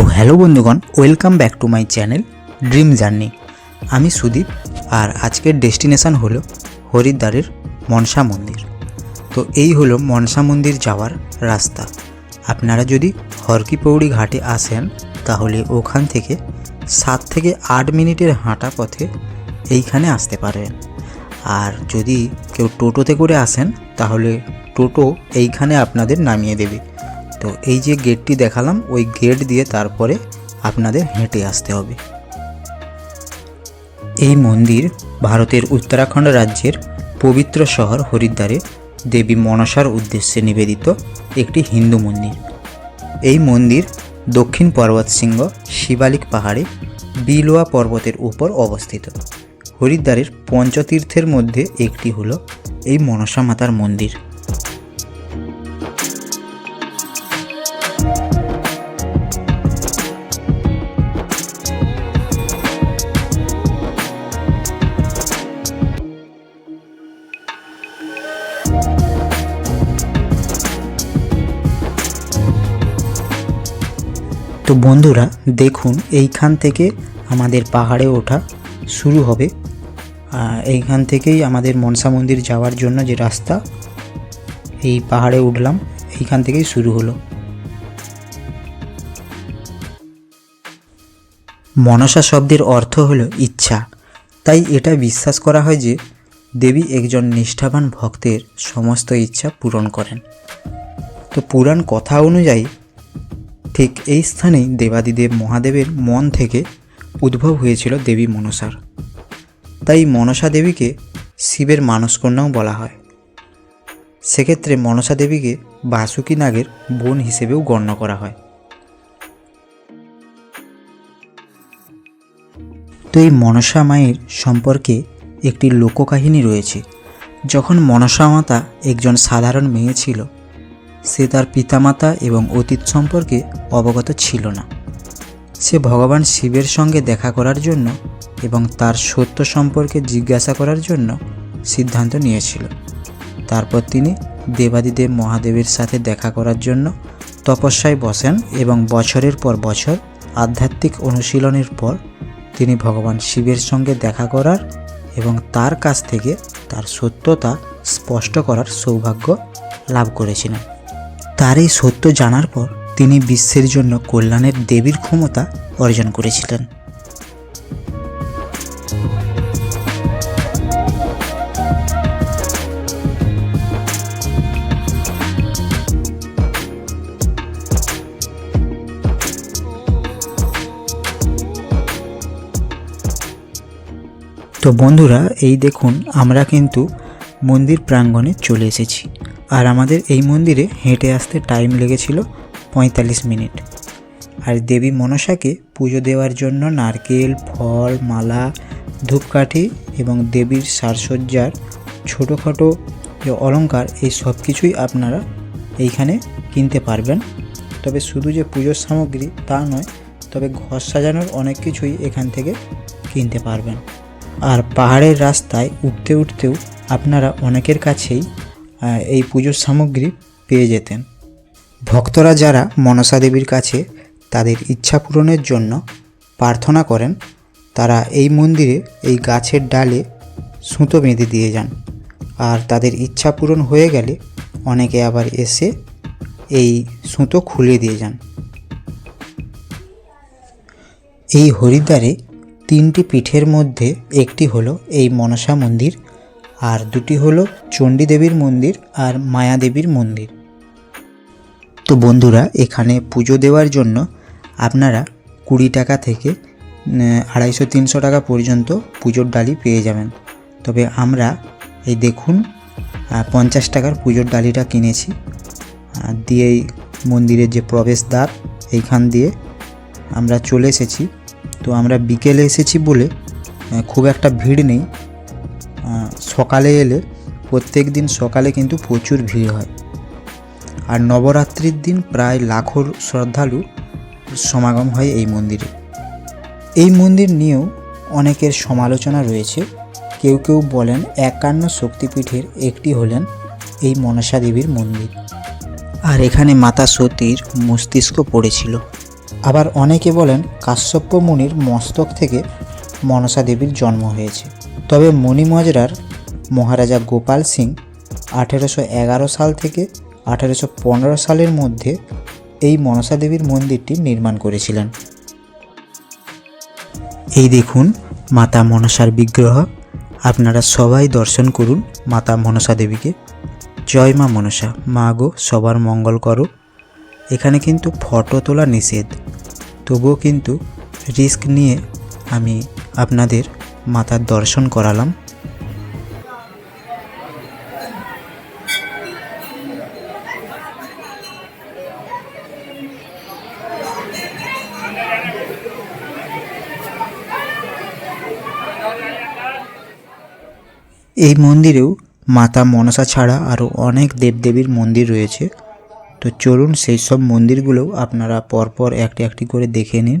তো হ্যালো বন্ধুগণ welcome back to my channel dream journey আমি সুদীপ, আর আজকের ডেস্টিনেশন হলো হরিদ্বারের মনসা মন্দির। তো এই হলো মনসা মন্দির যাওয়ার রাস্তা। আপনারা যদি হরকি পৌড়ি ঘাটে আসেন, তাহলে ওখান থেকে সাত থেকে আট মিনিটের হাঁটা পথে এইখানে আসতে পারেন। আর যদি কেউ টোটোতে করে আসেন, তাহলে টোটো এইখানে আপনাদের নামিয়ে দেবে। তো এই যে গেটটি দেখালাম, ওই গেট দিয়ে তারপরে আপনাদের হেঁটে আসতে হবে। এই মন্দির ভারতের উত্তরাখণ্ড রাজ্যের পবিত্র শহর হরিদ্বারে দেবী মনসার উদ্দেশ্যে নিবেদিত একটি হিন্দু মন্দির। এই মন্দির দক্ষিণ পর্বতশৃঙ্গ শিবালিক পাহাড়ে বিলোয়া পর্বতের উপর অবস্থিত। হরিদ্বারের পঞ্চতীর্থের মধ্যে একটি হলো এই মনসা মাতার মন্দির। তো বন্ধুরা, দেখুন, এইখান থেকে আমাদের পাহাড়ে ওঠা শুরু হবে। এইখান থেকেই আমাদের মনসা মন্দির যাওয়ার জন্য যে রাস্তা, এই পাহাড়ে উঠলাম, এইখান থেকেই শুরু হলো। মনসা শব্দের অর্থ হলো ইচ্ছা। তাই এটা বিশ্বাস করা হয় যে, দেবী একজন নিষ্ঠাবান ভক্তের সমস্ত ইচ্ছা পূরণ করেন। তো পুরাণ কথা অনুযায়ী ঠিক এই স্থানেই দেবাদিদেব মহাদেবের মন থেকে উদ্ভব হয়েছিল দেবী মনসার। তাই মনসা দেবীকে শিবের মানসকন্যাও বলা হয়। সেক্ষেত্রে মনসা দেবীকে বাসুকী নাগের বোন হিসেবেও গণ্য করা হয়। তো এই মনসা মায়ের সম্পর্কে একটি লোককাহিনী রয়েছে। যখন মনসা মাতা একজন সাধারণ মেয়ে ছিল সে তার পিতামাতা এবং অতীত সম্পর্কে অবগত ছিল না। সে ভগবান শিবের সঙ্গে দেখা করার জন্য এবং তার সত্য সম্পর্কে জিজ্ঞাসা করার জন্য সিদ্ধান্ত নিয়েছিল। তারপর তিনি দেবাদিদেব মহাদেবের সাথে দেখা করার জন্য তপস্যায় বসেন এবং বছরের পর বছর আধ্যাত্মিক অনুশীলনের পর তিনি ভগবান শিবের সঙ্গে দেখা করার এবং তার কাছ থেকে তার সত্যতা স্পষ্ট করার সৌভাগ্য লাভ করেছিলেন। তার এই সত্য জানার পর তিনি বিশ্বের জন্য কল্যাণের দেবীর ক্ষমতা অর্জন করেছিলেন। তো বন্ধুরা, এই দেখুন, আমরা কিন্তু মন্দির প্রাঙ্গণে চলে এসেছি। আর আমাদের এই মন্দিরে হেঁটে আসতে টাইম লেগেছিল পঁয়তাল্লিশ মিনিট। আর দেবী মনসাকে পুজো দেওয়ার জন্য নারকেল, ফল, মালা, ধূপকাঠি এবং দেবীর সাজসজ্জার ছোটোখাটো যে অলঙ্কার এই সব কিছুই আপনারা এইখানে কিনতে পারবেন। তবে শুধু যে পুজোর সামগ্রী তা নয়, তবে ঘর সাজানোর অনেক কিছুই এখান থেকে কিনতে পারবেন। আর পাহাড়ের রাস্তায় উঠতে উঠতেও আপনারা অনেকের কাছেই এই পুজোর সামগ্রী পেয়ে যেতেন। ভক্তরা যারা মনসা দেবীর কাছে তাদের ইচ্ছা পূরণের জন্য প্রার্থনা করেন, তারা এই মন্দিরে এই গাছের ডালে সুতো বেঁধে দিয়ে যান। আর তাদের ইচ্ছা পূরণ হয়ে গেলে অনেকে আবার এসে এই সুতো খুলে দিয়ে যান। এই হরিদ্বারে তিনটি পীঠের মধ্যে একটি হলো এই মনসা মন্দির আর দুটি হলো চণ্ডীদেবীর মন্দির আর মায়াদেবীর মন্দির। তো বন্ধুরা, এখানে পুজো দেওয়ার জন্য আপনারা কুড়ি টাকা থেকে আড়াইশো তিনশো টাকা পর্যন্ত পুজোর ডালি পেয়ে যাবেন। তবে আমরা এই দেখুন পঞ্চাশ টাকার পুজোর ডালিটা কিনেছি। দিয়েই মন্দিরের যে প্রবেশদ্বার, এইখান দিয়ে আমরা চলে এসেছি। তো আমরা বিকেলে এসেছি বলে খুব একটা ভিড় নেই। সকালে এলে প্রত্যেক দিন সকালে কিন্তু প্রচুর ভিড় হয়। আর নবরাত্রির দিন প্রায় লাখো শ্রদ্ধালু সমাগম হয় এই মন্দিরে। এই মন্দির নিয়েও অনেকের সমালোচনা রয়েছে। কেউ কেউ বলেন একান্ন শক্তিপীঠের একটি হলেন এই মনসা দেবীর মন্দির। আর এখানে মাতা সতীর মস্তিষ্ক পড়েছিল। আবার অনেকে বলেন কাশ্যপ্য মুনির মস্তক থেকে মনসা দেবীর জন্ম হয়েছে। তবে মণি মজরার মহারাজা গোপাল সিং আঠেরোশো এগারো সাল থেকে আঠেরোশো পনেরো সালের মধ্যে এই মনসা দেবীর মন্দিরটি নির্মাণ করেছিলেন। এই দেখুন মাতা মনসার বিগ্রহ। আপনারা সবাই দর্শন করুন মাতা মনসা দেবীকে। জয় মা মনসা। মা গো, সবার মঙ্গল করো। এখানে কিন্তু ফটো তোলা নিষেধ। তবুও কিন্তু রিস্ক নিয়ে আমি আপনাদের মাতার দর্শন করালাম। এই মন্দিরেও মাতা মনসা ছাড়া আরও অনেক দেবদেবীর মন্দির রয়েছে। তো চলুন সেই সব মন্দিরগুলোও আপনারা পরপর একটি একটি করে দেখে নিন।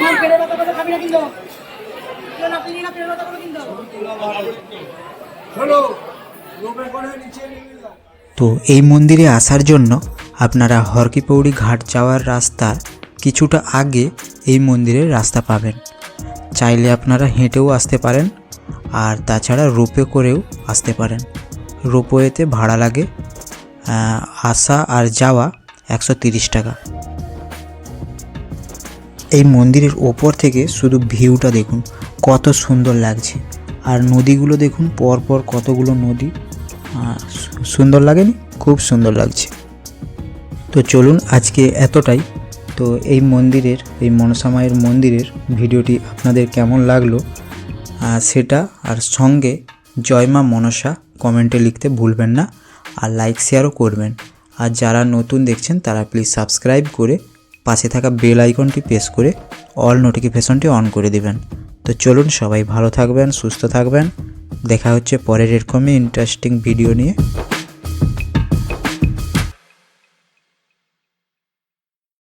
আমার পেটে ব্যথা কথা খাবি না কিন্তু তো এই মন্দিরে আসার জন্য আপনারা হরকিপৌড়ি ঘাট যাওয়ার রাস্তার কিছুটা আগে এই মন্দিরের রাস্তা পাবেন। চাইলে আপনারা হেঁটেও আসতে পারেন আর তাছাড়া রোপে করেও আসতে পারেন। রোপওয়েতে ভাড়া লাগে আসা আর যাওয়া একশো তিরিশ টাকা। এই মন্দিরের ওপর থেকে শুধু ভিউটা দেখুন, কত সুন্দর লাগছে। আর নদীগুলো দেখুন, পরপর কতগুলো নদী। সুন্দর লাগেনি? খুব সুন্দর লাগছে। তো চলুন আজকে এতটাই। তো এই মন্দিরের, এই মনসা মায়ের মন্দিরের ভিডিওটি আপনাদের কেমন লাগল সেটা আর সঙ্গে জয় মা মনসা কমেন্টে লিখতে ভুলবেন না। আর লাইক, শেয়ারও করবেন। আর যারা নতুন দেখছেন, তারা প্লিজ সাবস্ক্রাইব করে পাশে থাকা বেল আইকনটি প্রেস করে অল নোটিফিকেশনটি অন করে দিবেন। তো চলুন সবাই ভালো থাকবেন, সুস্থ থাকবেন। দেখা হচ্ছে পরের এরকমই ইন্টারেস্টিং ভিডিও নিয়ে।